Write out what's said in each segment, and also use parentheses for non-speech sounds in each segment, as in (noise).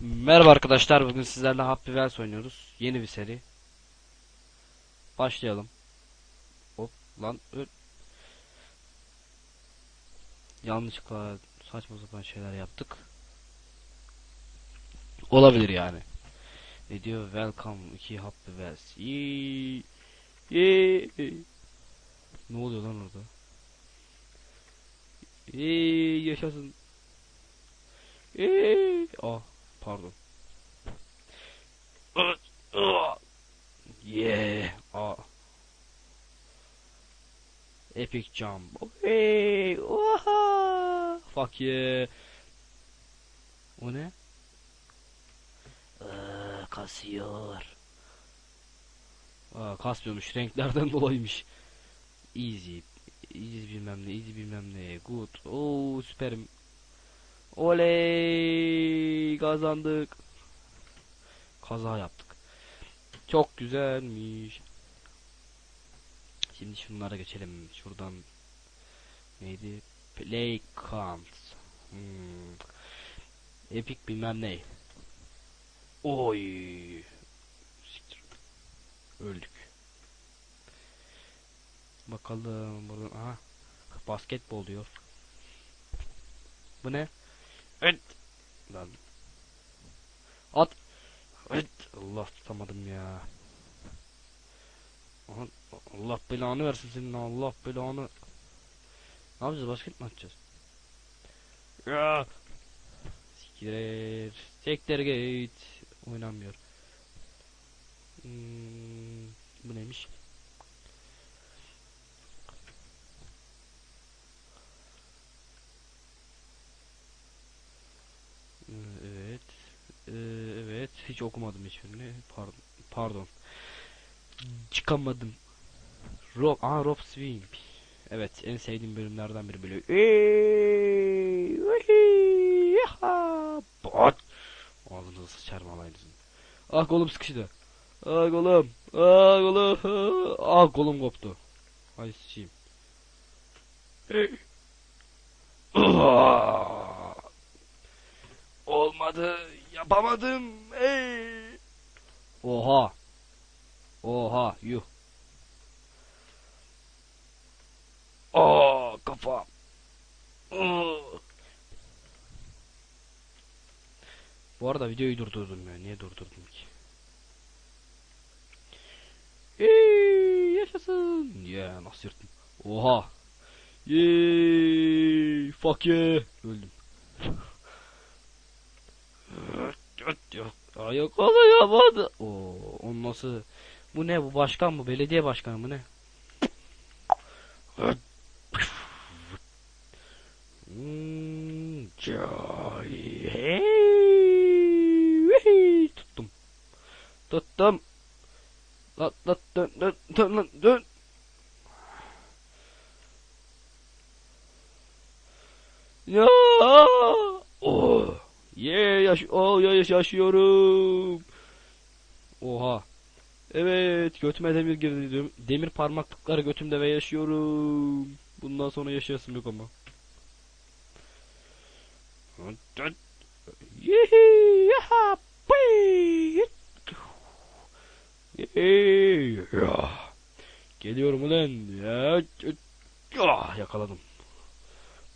Merhaba arkadaşlar bugün sizlerle Happy Wheels oynuyoruz. Yeni bir seri. Başlayalım. Hop lan öl. Yanlışlıkla saçma sapan şeyler yaptık. Olabilir yani. Ne diyor? Welcome iki Happy Wheels. Yee. Yee. Ne oluyor lan orada? Yee, yaşasın. Yee. Ah pardon. Yeah. Aa. Epic jump. Hey. Oha. Fuck yeah. O ne? Aa, kasıyor. Aa, kasmıyormuş. Renklerden (laughs) dolayıymış. Easy. Easy bilmem ne. Easy bilmem ne. Good. Oo süperim. Oley kazandık. Kaza yaptık. Çok güzelmiş. Şimdi şunlara geçelim. Şuradan neydi? Play count. Hmm. Epic bilmem ne. Oy. Siktir. Öldük. Bakalım buradan. Aha. Basketbol diyor. Bu ne? Evet. Lan. At. Evet. Allah tutamadım ya. Allah belanı versin senin Allah belanı. Ne yapacağız basket mi atacağız? Ya. Siktir. Sektir git. Oynanmıyor. Hmm, bu neymiş? Evet. Ee, evet. Hiç okumadım hiçbirini. Pardon. Pardon. Çıkamadım. Rob, aa Rob Swing. Evet, en sevdiğim bölümlerden biri böyle. Bot. Ağzınıza sıçarım alayınızın. Ah kolum sıkıştı. Ah kolum. Ah kolum. Ah kolum koptu. Ay sıçayım. Ah. Olmadı. Yapamadım. Ey. Oha. Oha. Yuh. Aa kafam. Aa. Bu arada videoyu durdurdum ya. Niye durdurdum ki? Eee, yaşasın. Ya nasıl yırttım? Oha. Yeee. Fuck yeah. Öldüm. Ayak alayamadı. Oo, on nasıl? Bu ne? Bu başkan mı? Belediye başkanı mı ne? Hmm, tuttum. Tuttum. Lan lan dön dön dön lan dön. Ya. Oh. Yeah, yaş oh, ya yaş yaşıyorum. Oha. Evet, götüme demir girdi. Dem- Demir parmaklıklar götümde ve yaşıyorum. Bundan sonra yaşayasım yok ama. Geliyorum ulan. Ya, ya, yakaladım.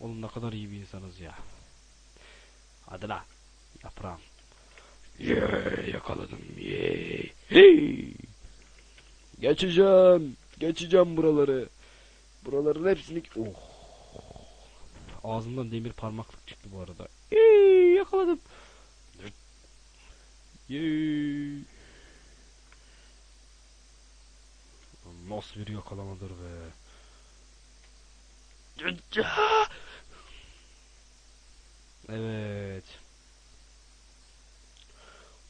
Oğlum ne kadar iyi bir insanız ya. Hadi la. Yaprağım. Yeah, yakaladım. Yeah. Hey. Geçeceğim. Geçeceğim buraları. Buraların hepsini... Oh. Ağzımdan demir parmaklık çıktı bu arada. Hey, yakaladım. Yeah. Nasıl bir yakalamadır be. Evet.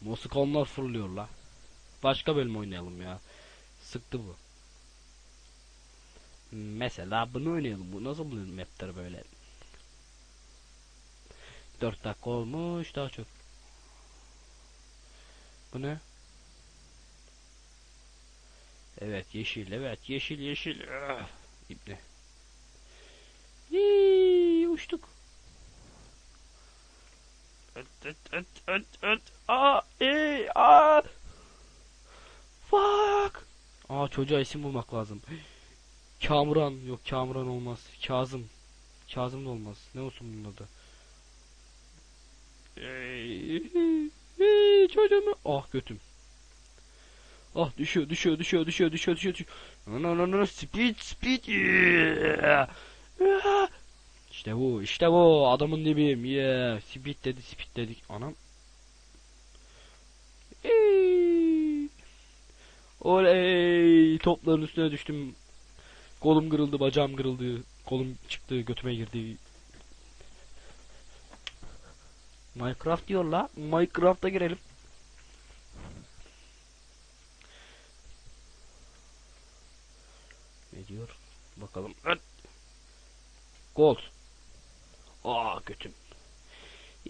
Musikonlar fırlıyor la. Başka bölüm oynayalım ya. Sıktı bu. Mesela bunu oynayalım. Bu nasıl bir mapler böyle? 4 dakika olmuş daha çok. Bu ne? Evet yeşil evet yeşil yeşil. Ah, İbne. Yii, uçtuk. Öt öt öt öt öt. Aa, ey, aa. Fuck. Aa çocuğa isim bulmak lazım. (gasps) Kamuran yok Kamuran olmaz. Kazım. Kazım da olmaz. Ne olsun bunun adı? Ey, (laughs) çocuğumu. Ah götüm. Ah düşüyor düşüyor düşüyor düşüyor düşüyor düşüyor. No no no no speed speed. İşte bu işte bu adamın dibim. Yeah. Speed dedi speed dedik. Anam. Ey. Oley topların üstüne düştüm. Kolum kırıldı, bacağım kırıldı, kolum çıktı, götüme girdi. Minecraft diyor la. Minecraft'a girelim. Ne diyor? Bakalım. Gold. Aa götüm.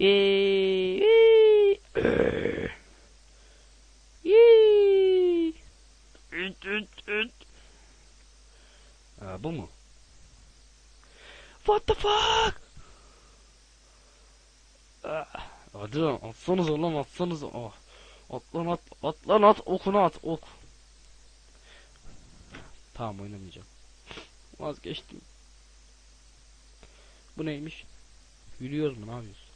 Eee, eee, eee. Yee. Üt üt üt. Aa, bu mu? What the fuck? Ah, Hadi lan atsanıza lan atsanıza. Oh. At lan at, at lan at, okunu at, ok. Tamam oynamayacağım. Vazgeçtim. Bu neymiş? Yürüyoruz mu ne yapıyoruz?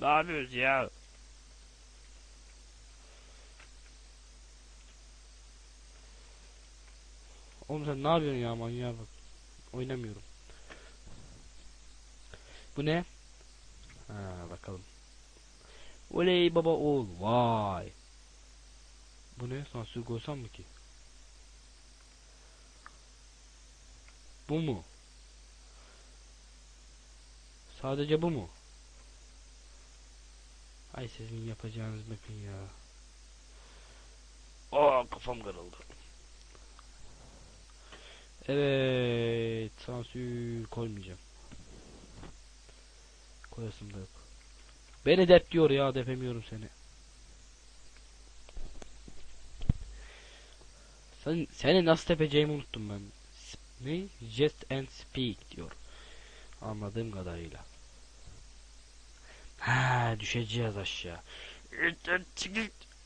Ne yapıyoruz ya? Oğlum sen ne yapıyorsun ya manyağa bak. Oynamıyorum. Bu ne? Ha bakalım. Oley baba oğul vay. Bu ne? Sansür koysam mı ki? Bu mu? Sadece bu mu? Ay sizin yapacağınız map'in ya. Aa kafam kırıldı. Evet, sansür koymayacağım. Koyasım da yok. Beni dep diyor ya, depemiyorum seni. Sen, seni nasıl tepeceğimi unuttum ben. Ne? Just and speak diyor. Anladığım kadarıyla. Ha düşeceğiz aşağı.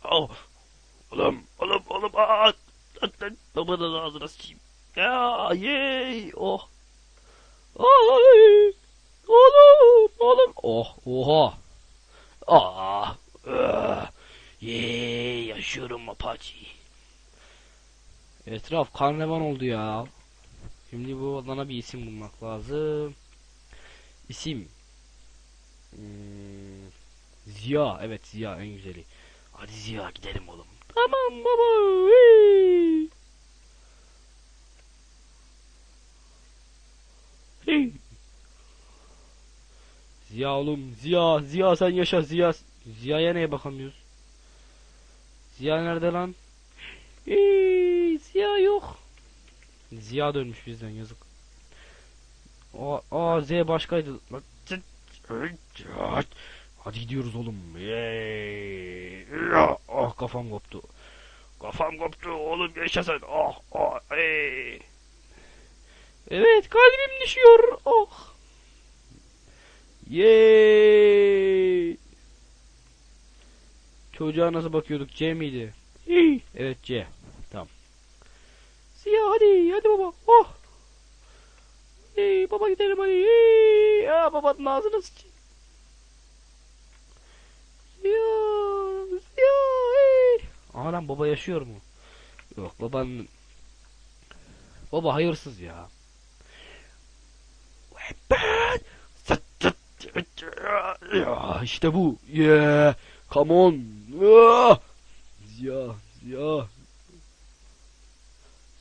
Oh. Oğlum, oğlum, oğlum, aa, babanın ağzına sıçayım. Ya, yey, oh. Ay, oğlum, oğlum, oh, oha. Ah, ah, yey, yaşıyorum Apache. Etraf karnevan oldu ya. Şimdi bu adana bir isim bulmak lazım. İsim. Hmm, Ziya, evet Ziya en güzeli. Hadi Ziya gidelim oğlum. Tamam baba. Ziya oğlum, Ziya, Ziya sen yaşa Ziya. Ziya'ya neye bakamıyoruz? Ziya nerede lan? Hey, Ziya yok. Ziya dönmüş bizden yazık. Aa, aa Z başkaydı. Hadi gidiyoruz oğlum. Ah kafam koptu. Kafam koptu oğlum yaşa sen. Ah ah ey. Evet kalbim düşüyor. Oh. Yey. Çocuğa nasıl bakıyorduk? C miydi? Evet C. Siyah hadi hadi baba. Oh. Hey baba gidelim hadi. Ya babanın ağzını sıçayım. Ya, ya, hey. Aa lan baba yaşıyor mu? Yok babanın Baba hayırsız ya. Ya işte bu. Yeah. Come on. Ah. Ziya,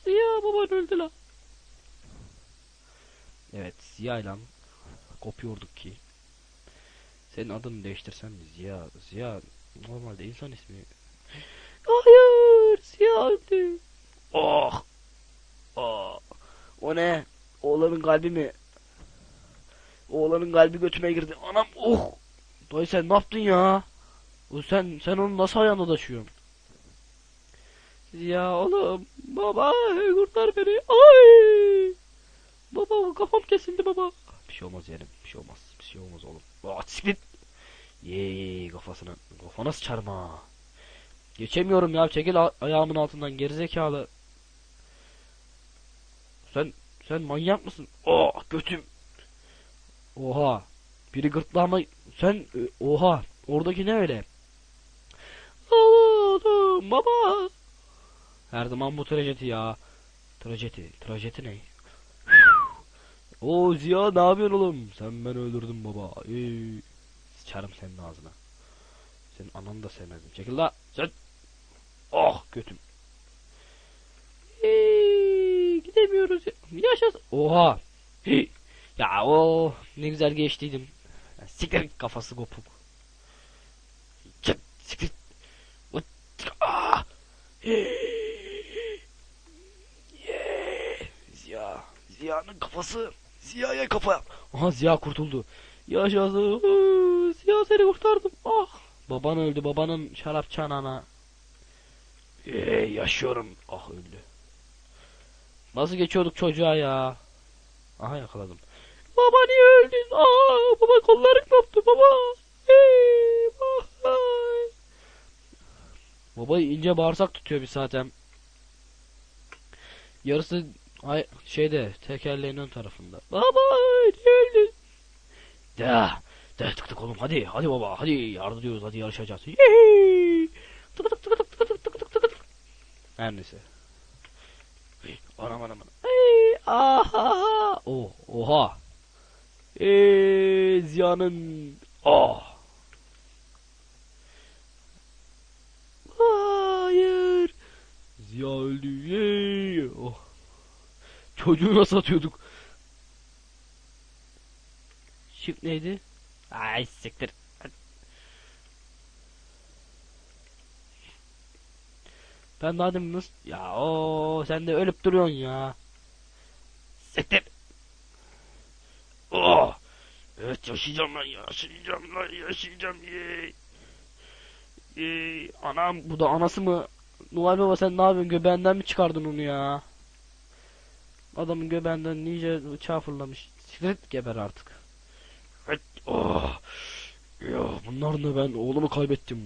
Ziya. Ziya baban öldü lan. Evet Ziya ile kopuyorduk ki. Senin adını değiştirsen mi Ziya? Ziya normalde insan ismi. Hayır Ziya öldü. Oh. Oh. O ne? Oğlanın kalbi mi? Oğlanın kalbi götüme girdi. Anam oh. Dayı sen ne yaptın ya? O sen sen onu nasıl ayağında taşıyorsun? Ziya oğlum. Baba kurtar beni. Ay. Baba kafam kesildi baba. Bir şey olmaz yeğenim. Bir şey olmaz. Bir şey olmaz oğlum. Aa siktir. Yee kafasına. Kafana sıçarım ha. Geçemiyorum ya. Çekil ayağımın altından gerizekalı. Sen sen manyak mısın? Oh götüm. Oha. Biri gırtlağıma sen e, oha. Oradaki ne öyle? Oğlum baba. Her zaman bu trajedi ya. Trajedi. Trajedi ne? (laughs) Oo Ziya ne yapıyorsun oğlum? Sen beni öldürdün baba. Ee, sıçarım senin ağzına. Senin ananı da sevmezdim. Çekil la. Sen. Oh götüm. Ee, gidemiyoruz. ya. Yaşasın. Oha. Hi. (laughs) Ya o ne güzel geçtiydim. Siktir kafası kopuk. Siktir. Ah. Hey. Yeah. Ziya. Ziya'nın kafası. Ziya'ya kafa. Aha Ziya kurtuldu. Yaşasın. Ziya seni kurtardım. Ah. Baban öldü. Babanın şarap çanağına. Ee, yaşıyorum. Ah öldü. Nasıl geçiyorduk çocuğa ya? Aha yakaladım. Baba niye öldün? Aa, baba kollarım koptu baba. Hey, baba. Baba ince bağırsak tutuyor bir zaten. Yarısı ay şeyde tekerleğin ön tarafında. Baba niye öldün? De, tık tık oğlum hadi hadi baba hadi yardım diyoruz hadi yarışacağız. Yehey! Tık tık tık tık tık tık tık tık tık tık. Her neyse. Anam anam anam. Hey, aha. Oh, oha. Eee Ziya'nın oh. Hayır. Ziya öldü. Yey. Çocuğu nasıl atıyorduk? Shift neydi? Ay siktir. Ben daha demin nasıl... Ya o sen de ölüp duruyorsun ya. Siktir. Oh. Evet yaşayacağım lan yaşayacağım lan yaşayacağım ye. Ye. Anam bu da anası mı? Noel Baba sen ne yapıyorsun göbeğinden mi çıkardın onu ya? Adamın göbeğinden nice bıçağı fırlamış. Sikret geber artık. Evet. Oh. Ya bunlar ne ben oğlumu kaybettim.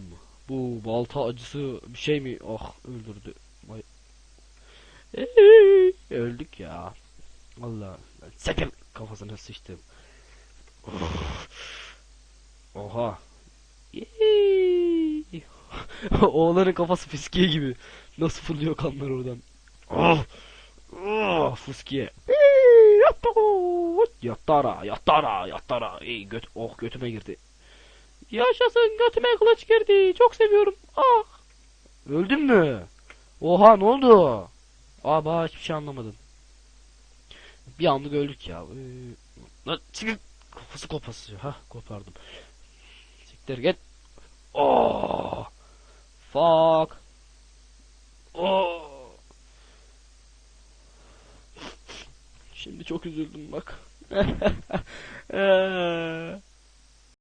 Bu balta acısı bir şey mi? Ah öldürdü. Vay. Eee, öldük ya. Allah. Sakın kafasına sıçtım. Of. Oha. (laughs) Oğlanın kafası fiskiye gibi. Nasıl fırlıyor kanlar oradan. Oh. Fıskiye. Yattara, Yattara, yattara. Ey göt, oh götüme girdi. Yaşasın götüme kılıç girdi. Çok seviyorum. Ah. Öldün mü? Oha ne oldu? Aa bah hiçbir şey anlamadım. Bir anlık öldük ya. Ee, Lan siktir. Kafası kopası. Ha kopardım. Siktir git. Oh. Fuck. Oh. Şimdi çok üzüldüm bak. Eee. (laughs)